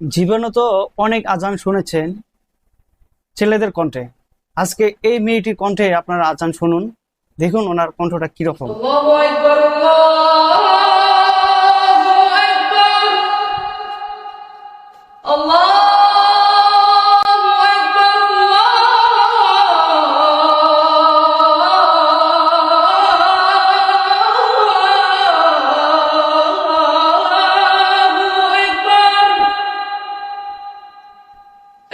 জীবনে তো অনেক আজান শুনেছেন ছেলেদের কণ্ঠে। আজকে এই মেয়েটির কণ্ঠে আপনারা আজান শুনুন, দেখুন ওনার কণ্ঠটা কীরকম।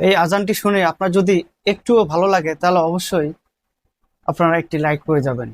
এই আজানটি শুনে আপনার যদি একটুও ভালো লাগে, তাহলে অবশ্যই আপনারা একটি লাইক করে যাবেন।